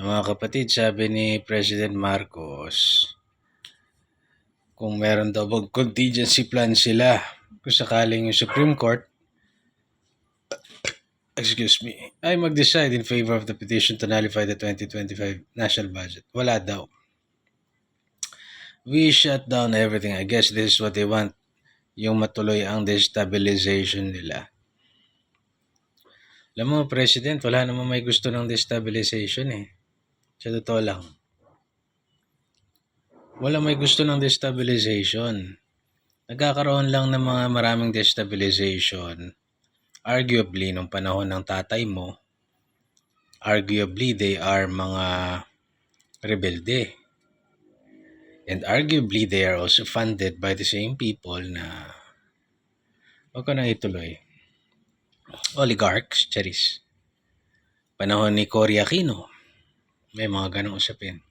Mga kapatid, sabi ni President Marcos, kung meron daw bang contingency plan sila kung sakaling yung Supreme Court excuse me, ay mag-decide in favor of the petition to nullify the 2025 national budget. Wala daw. We shut down everything. I guess this is what they want. Yung matuloy ang destabilization nila. Alam mo, President, wala naman may gusto ng destabilization eh. Sa totoo lang. Wala may gusto ng destabilization. Nagkakaroon lang ng mga maraming destabilization. Arguably, nung panahon ng tatay mo, arguably they are mga rebelde. And arguably, they are also funded by the same people na huwag ko nang ituloy. Oligarchs, charis. Panahon ni Cory Aquino, may mga ganong usapin.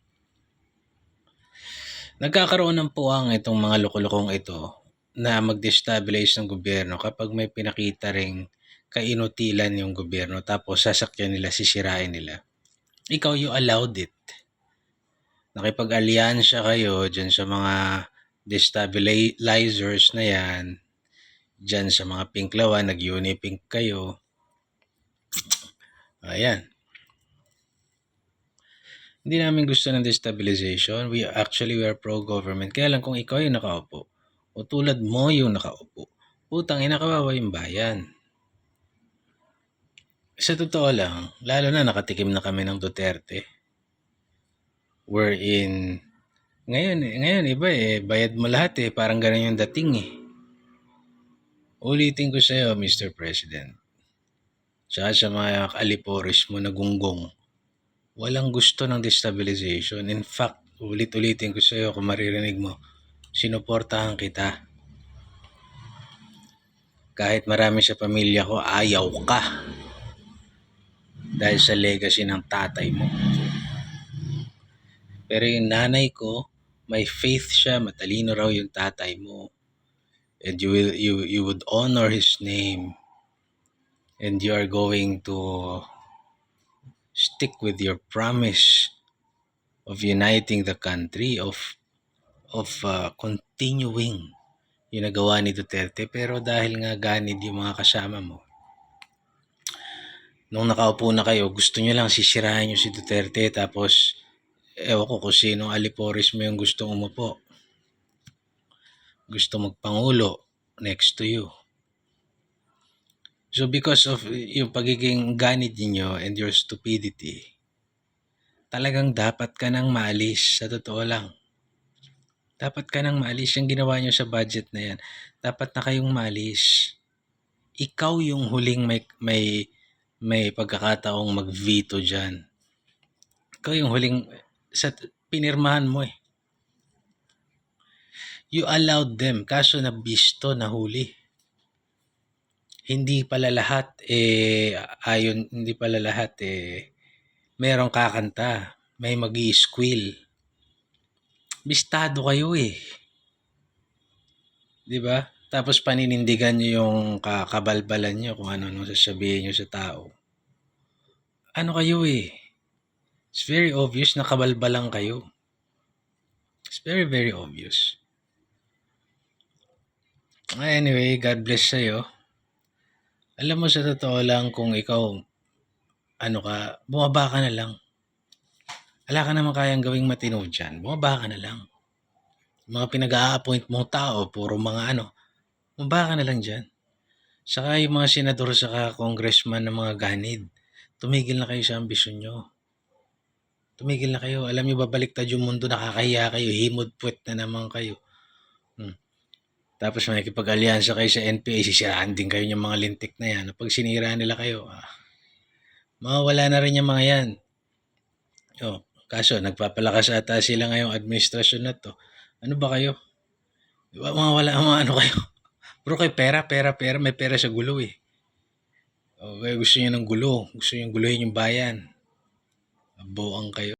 Nagkakaroon ng puwang itong mga lukulukong ito na mag-destabilize ng gobyerno kapag may pinakita ring kainutilan yung gobyerno tapos sasakyan nila, sisirain nila. Ikaw, you allowed it. Nakipag-alyansya kayo dyan sa mga destabilizers na yan, dyan sa mga pinklawan, nag-unipink kayo. Ayan. Hindi namin gusto ng destabilization. We actually we are pro-government. Kaya lang kung ikaw yung nakaupo, o tulad mo yung nakaupo, putang ina kawawa yung bayan. Sa totoo lang, lalo na nakatikim na kami ng Duterte. Wherein, ngayon, ngayon iba eh, bayad mo lahat eh, parang ganun yung dating eh. Ulitin ko sa'yo, Mr. President. Tsaka sa mga aliporis mo na gunggong, walang gusto ng destabilization. In fact, ulit-ulitin ko sa'yo kung maririnig mo, sinuportahan kita. Kahit marami sa pamilya ko, ayaw ka. Dahil sa legacy ng tatay mo. Pero yung nanay ko, may faith siya, matalino raw yung tatay mo. And you will you you would honor his name. And you are going to stick with your promise of uniting the country, of of uh, continuing yung nagawa ni Duterte. Pero dahil nga ganid yung mga kasama mo, nung nakaupo na kayo, gusto nyo lang sisirahin nyo si Duterte tapos ewan ko kung sino aliporis mo yung gustong umupo. Gusto magpangulo next to you. So because of yung pagiging ganid ninyo and your stupidity, talagang dapat ka nang maalis sa totoo lang. Dapat ka nang maalis yung ginawa nyo sa budget na yan. Dapat na kayong maalis. Ikaw yung huling may, may, may pagkakataong mag-veto dyan. Ikaw yung huling, sa pinirmahan mo eh. You allowed them, kaso na bisto na huli. Hindi pala lahat eh, ayon, hindi pala lahat eh, merong kakanta. May mag squill Bistado kayo eh. 'Di ba? Tapos paninindigan niyo yung kakabalbalan niyo kung ano nung sasabihin niyo sa tao. Ano kayo eh? It's very obvious na kabalbalang kayo. It's very, very obvious. Anyway, God bless sa'yo. Alam mo sa totoo lang kung ikaw, ano ka, bumaba ka na lang. Wala ka naman kayang gawing matino dyan. Bumaba ka na lang. Mga pinag-a-appoint mong tao, puro mga ano, bumaba ka na lang dyan. Saka yung mga senador saka congressman ng mga ganid, tumigil na kayo sa ambisyon nyo. Tumigil na kayo. Alam nyo, babaliktad yung mundo, nakakahiya kayo, himod puwet na naman kayo. Tapos makikipag-alyansa kayo sa NPA, sisiraan din kayo yung mga lintik na yan. Pag sinira nila kayo, ah, mawawala na rin yung mga yan. Oh, kaso, nagpapalakas ata sila ngayong administrasyon na to. Ano ba kayo? Di ba, mga wala, mga ano kayo? Bro, kayo pera, pera, pera. May pera sa gulo eh. Okay, gusto niyo ng gulo. Gusto niyo guluhin yung bayan. Aboang kayo.